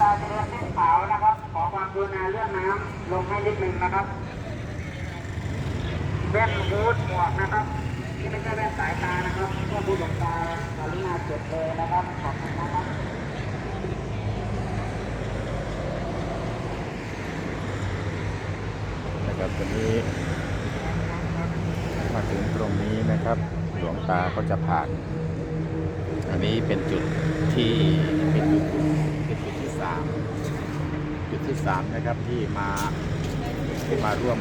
ตาจะเดินเส้นขาวนะครับ ขอความกรุณาเลื่อนน้ำลงให้นิดนึงนะครับแว่นฮูดหมวกนะครับที่ไม่ใช่แว่นสายตานะครับเพื่อผู้หลงตากรุณาเก็บเลยนะครับขอบคุณนะครับนะครับตอนนี้มาถึงตรงนี้นะครับ หลวงตาก็จะผ่าน อันนี้เป็นจุดที่เป็นจุดเป็นจุดที่ สามจุดที่สามนะครับที่มาที่มาร่วม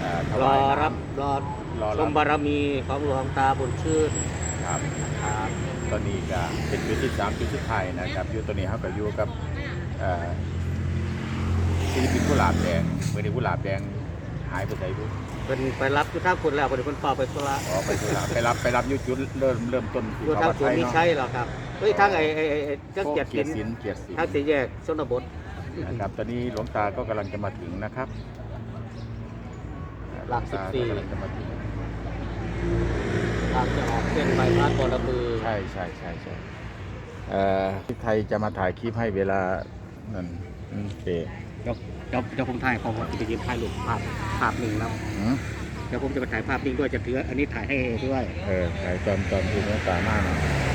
เอ่อถรวาอยน้ำรับรอรอชรับมบารมีของหลวงตาบุญชื่นครับครับตอนนี้ก็เป็นจุดที่สามจุดที่ไทายนะครับอยู่ตัวนี้เขาก็อยู่กับเอ่อศิลปินกุหลาบแดงเมื่อนี้กุหลาบแดงหายไปไหนบุเป็นไปรับทุกท่านคนแล้วคนเป็นเฝ้าไปธุระอ๋อไปกุหลาบไปรับไปรับอยุจุดเริ่มเริ่มต้นที่อยู่เขาทางวัดสวนไทยมีเนาะใช่หรอครับ เฮ้ยทางไอ้ไอ้ไอ้ไอ้เจ้าเกียรติเกียรติศิศิลลป์ป์เกียรติศิลทางป์สี่แยกชนบท นะครับ ตอนนี้หลวงตาก็กำลังจะมาถึงนะครับหลักวงตา14กำลังจะมาถึงทางจะออกเส้นไปพาดบอระบือใช่ใช่ใช่ใช่เอ่อที่ใครจะมาถ่ายคลิปให้เวลานั่นอืมโอเคเดี๋ยวเดี๋ยวเดี๋ยวผมถ่ายผมจะไปยืนถ่ายรูปภาพภาพหนึ่งแล้วอืมเดี๋ยวผมจะไปถ่ายภาพนิ่งด้วยจะถืออันนี้ถ่ายให้ด้วย เออถ่ายตอนตอนที่หลวงตามากหน่อยเ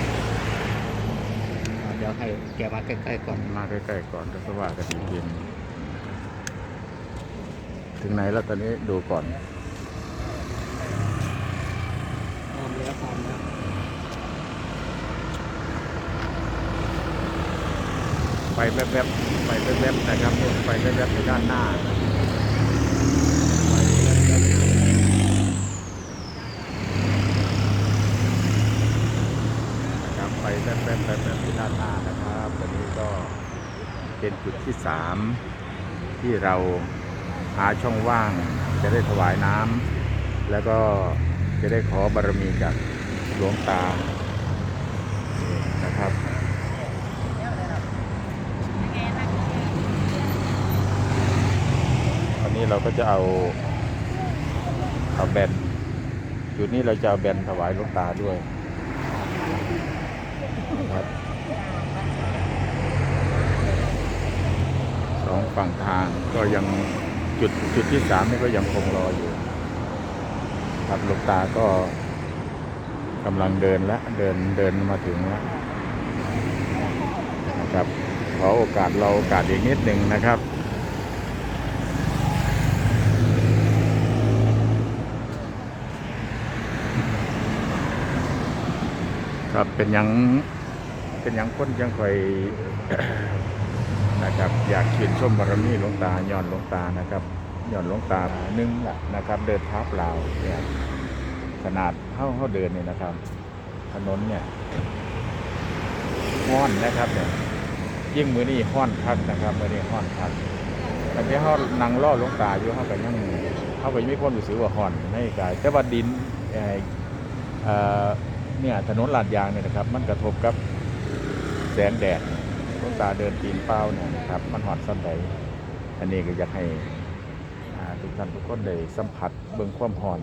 ดี๋ยวให้แกมาใกล้ๆก่อน มาใกล้ๆก่อนแล้วก็ว่ากันอีกทีหนึ่งถึงไหนแล้วตอนนี้ดูก่อนพร้อมแล้วพร้อมแล้วไปแวบๆไปแวบๆนะครับไปแวบๆอยู่ด้านหน้า นะครับไปแบแวบๆอยู่ด้านหน้านะครับตอนนี้ก็เป็นจุดที่สามที่เราหาช่องว่างจะได้ถวายน้ำแล้วก็จะได้ขอบารมีจากหลวงตานะครับวันนี้เราก็จะเอาเอาแบนจุดนี้เราจะเอาแบนถวายหลวงตาด้วย ครับสองฝั่งทางก็ยังจุดจุดที่สามนี่ก็ยังคงรออยู่ ครับลวงตาก็กำลังเดินและเดินเดินมาถึงแล้วนะครับขอโอกาสเราโอกาสอีกนิดหนึ่งนะครับครับเป็นยัง เป็นหยังคนยังคอยนะครับอยากชื่นชมบารมีหลวงตาย้อนหลวงตานะครับย้อนหลวงตาหนึ่งแหละนะครับ เดินเท้าเปล่าเนี่ยขนาดเข้าเข้าเดินเนี่ยนะครับ ถนนเนี่ยห้อนนะครับเนี่ยยิ่งมือนี่ห้อนคักนะครับมือนี่ห้อนคักแต่ที่เขานั่งล่อหลวงตาอยู่เขาก็ยังเขาก็ยังมีความรู้สึกว่าห้อนในกายแต่ว่าดินเอ่อเอ่อเนี่ยถนนลาดยางเนี่ยนะครับ มันกระทบกับ แสงแดดหลวงตาเดินปีนเป้าเนี่ยนะครับ มันหอดสั้นใดอันนี้ก็อยากให้อ่าทุกท่านทุกคนได้สัมผัสเบิ่งความหอน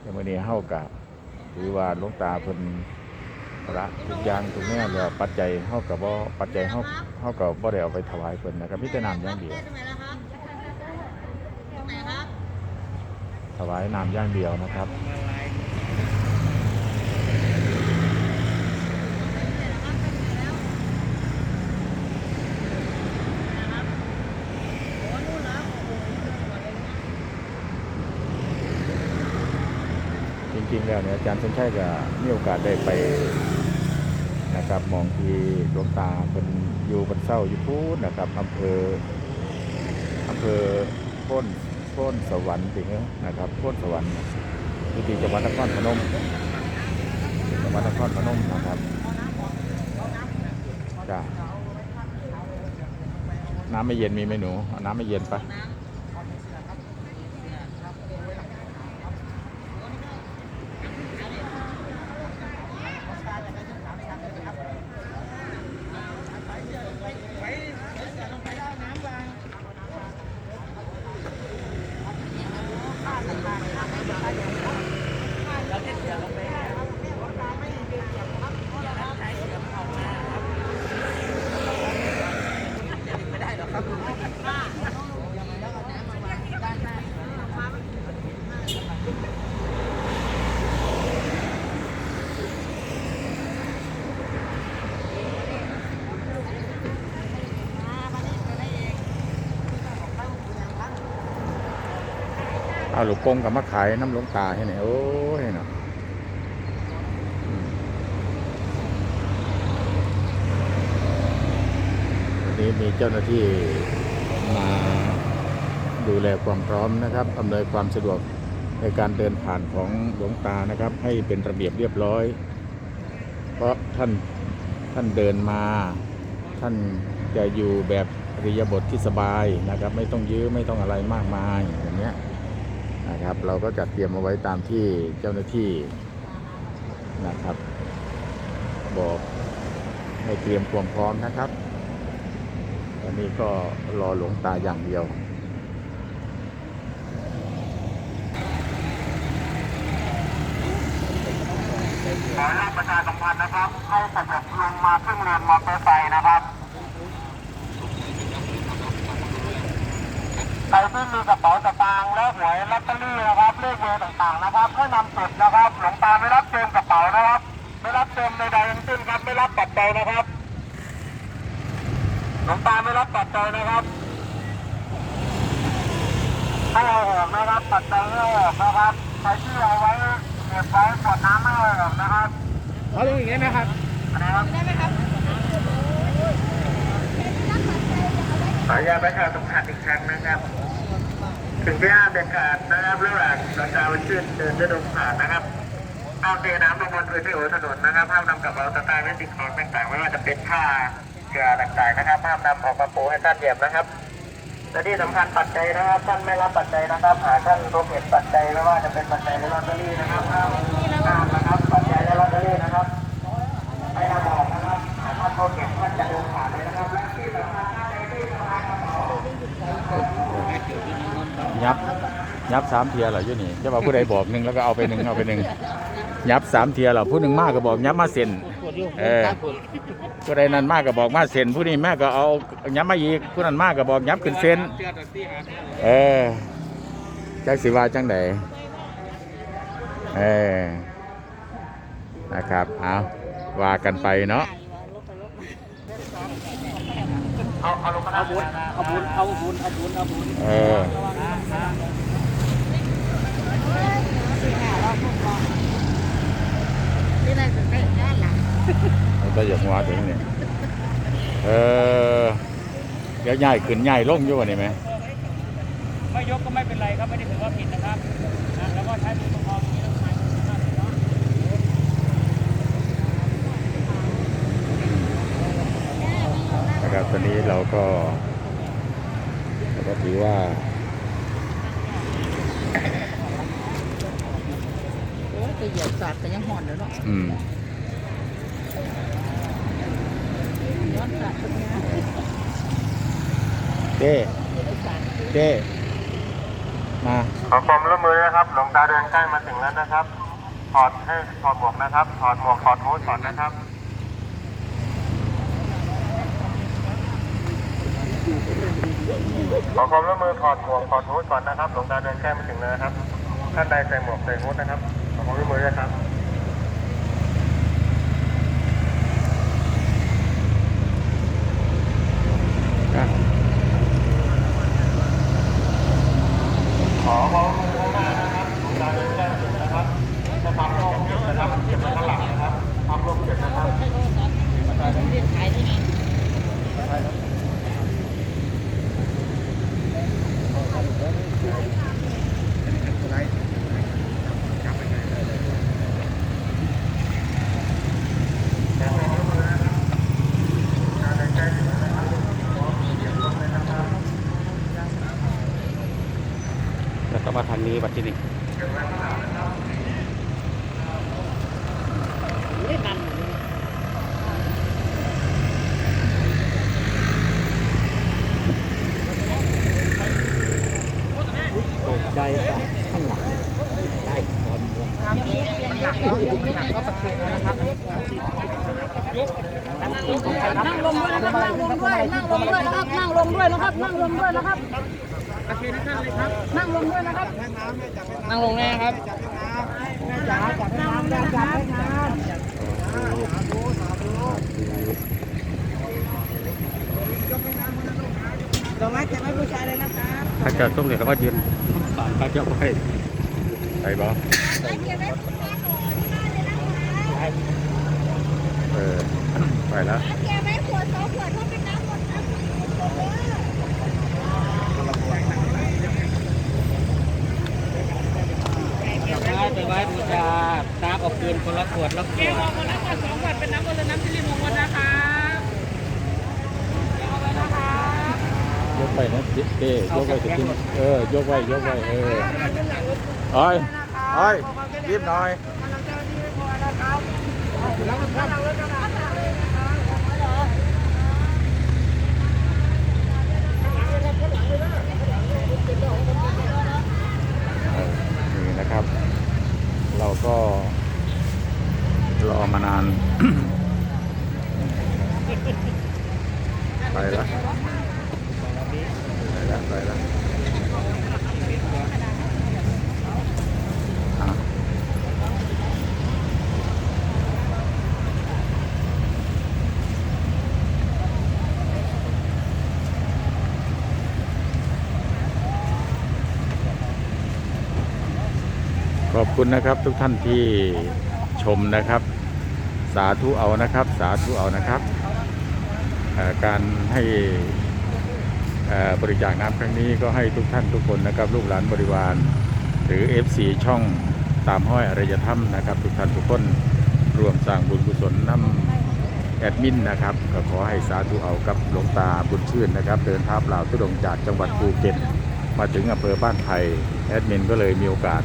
ในวันนี้เฮากับถือว่าหลวงตาเพิ่นละทุกอย่างทุกแน่เลยปัจจัยเฮากับบ่ปัจจัยเฮาเฮากับบ่ได้เอาไปถวายเพิ่นนะครับมีแต่น้ำอย่างเดียวถวายน้ำอย่างเดียวนะครับ แล้วเนี่ยอาจารย์สนชัยก็มีโอกาสได้ไปนะครับมองที่หลวงตาเป็นอยู่บนเศร้าอยู่พูดนะครับอำเภออำเภอโพ้นโพ้นสวรรค์จริงนะครับโพ้นสวรรค์อยู่ที่จังหวัดนครพนมจังหวัดนครพนมนะครับจ้าน้ำไม่เย็นมีไหมหนูเอาน้ำไม่เย็นปะลูกกงกับมาขายน้ำหลวงตาให้หน่อยโอ้ยเนาะอืมวันนี้มีเจ้าหน้าที่มาดูแลความพร้อมนะครับอำนวยความสะดวกในการเดินผ่านของหลวงตานะครับ ให้เป็นระเบียบเรียบร้อย เพราะท่านท่านเดินมา ท่านจะอยู่แบบริยบทที่สบายนะครับ ไม่ต้องยื้อไม่ต้องอะไรมากมายอย่างเงี้ย นะครับ เราก็จัดเตรียมเอาไว้ตามที่เจ้าหน้าที่นะครับ บอกให้เตรียมความพร้อมนะครับตอนนี้ก็รอหลวงตาอย่างเดียวขอให้ประชาสัมพันธ์นะครับ ให้สกัดลงมาขึ้นเรือนมอเตอร์ไซค์นะครับใครที่มีกระเป๋าสตางค์และหวยลอตเตอรี่นะครับเลขเบอร์ต่างๆนะครับให้นำเก็บนะครับ หลวงตาไม่รับเติมกระเป๋านะครับ ไม่รับเติมใดๆทั้งสิ้นครับไม่รับปัจจัยนะครับ หลวงตาไม่รับปัจจัยนะครับให้เอาออกนะครับปัจจัยให้เอาออกนะครับใครที่เอาไว้เก็บไว้ขวดน้ำไม่เอาออกนะครับเอาลงอย่างนี้ไหมครับนะครับขออนุญาตประชาสัมพันธ์อีกครั้งนะครับ ถึงที่ห้าเด็ดขาดนะครับระหว่างประชาชนเดินจะดงผ่านนะครับห้ามเทน้ำลงบนพื้นที่หัวถนนนะครับห้ามนำกระเป๋าสตางค์และสิ่งของต่างๆไม่ว่าจะเป็นผ้าเกลือต่างๆนะครับห้ามนำออกมาปูให้ท่านเหยียบนะครับและที่สำคัญปัจจัยนะครับท่านไม่รับปัจจัยนะครับหาท่านพบเห็นปัจจัยไม่ว่าจะเป็นปัจจัยในลอตเตอรี่นะครับห้ามห้ามนะครับปัจจัยในลอตเตอรี่นะครับให้นำออกนะครับหาท่านพบเห็นผ่านเลยนะครับและที่สำคัญท่านใดที่สะพายกระเป๋า ยับ ยับสามเทียเหรออยู่นี่จะบอกผู้ใดบอกหนึ่งแล้วก็เอาไปหนึ่งเอาไปหนึ่งยับสามเทียเหรอผู้หนึ่งมากก็บอกยับมาเซ็นเออผู้ใดนั้นมากก็บอกมาเซ็นผู้นี้แม่ก็เอายับมาอีกผู้นั้นมากก็บอกยับขึ้นเซ็นเออจักสิว่าจังใดเออนะครับเอาว่ากันไปเนาะเอาเอาลงมาเอาบุญเอาบุญเอาบุญเอาบุญเอาบุญเออ นี่น่าจะได้ด้านหลังเราก็อยากว่าถึงเนี่ยเออเดี๋ยวใหญ่ขึ้นใหญ่ลงอยู่วะนี่ไหมไม่ยกก็ไม่เป็นไรครับไม่ได้ถือว่าผิดนะครับนะแล้วก็ใช้มือประคองอย่างนี้แล้วใช้มือประคองเนาะนะครับตอนนี้เราก็เราก็ถือว่า เหยียบสัตว์แต่ยังห่อนแล้วเนาะอืมย้อนสัตว์เป็นไงเจ้เจ้มาขอความร่วมมือนะครับ หลวงตาเดินใกล้มาถึงแล้วนะครับ ถอดให้ถอดหมวกนะครับ ถอดหมวกถอดฮู้ดถอดนะครับขอความร่วมมือถอดหมวกถอดฮู้ดก่อนนะครับ หลวงตาเดินใกล้มาถึงแล้วนะครับ ท่านใดใส่หมวกใส่ฮู้ดนะครับ ขอความร่วมมือด้วยครับอความร่วมมือข้างหน้านะครับหลวงตาเดินใกล้มาถึงนะครับจะทำร่มเก็บนะครับเก็บไว้ข้างหลังนะครับทำร่มเก็บนะครับ เรียนขายได้ไง แล้ว ก็มาทางนี้บัดที่นี่ตกใจข้างหลังได้ตอนนั่งลงด้วยนะครับนั่งลงด้วย นั่งลงด้วยนะครับ นั่งลงด้วยนะครับ นั่งลงด้วยนะครับ นั่งลงด้วยนะครับ นั่งลงแน่ครับจ๋าจับน้ำจับจับให้น้ำดอกไม้เก็บไว้บูชาเลยนะครับถ้าเกิดส้มเดี๋ยวเขาก็ยืนเขาจะไปไปบ่เออไปแล้วไป ไหว้บูชาตาออกคืนคนละขวดละขวดคนละขวดสองขวดเป็นน้ำมันน้ำที่ริมมงคลนะคะยกไปนะเจ้ยกไปจะกินเออยกไว้ยกไว้เออเอ้ยเอ้ยรีบหน่อยเออนี่นะครับ เรา ก็รอมานาน ไปแล้ว ไปแล้วไปแล้วอะขอบ คุณนะครับทุกท่านที่ชมนะครับ สาธุเอานะครับ สาธุเอานะครับ การให้บริจาคน้ำครั้งนี้ก็ให้ทุกท่านทุกคนนะครับ ลูกหลานบริวาร หรือ FC ช่องตามห้อยอารยธรรมนะครับ ทุกท่านทุกคนรวมสร้างบุญกุศลน้ำแอดมินนะครับก็ขอให้สาธุเอากับหลวงตาบุญชื่นนะครับ เดินท้าเปล่าทุดงจากจังหวัดภูเก็ตมาถึงอำเภอบ้านไผ่แอดมินก็เลยมีโอกาส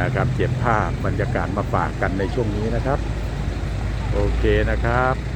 นะครับ เก็บภาพบรรยากาศมาฝากกันในช่วงนี้นะครับ โอเคนะครับ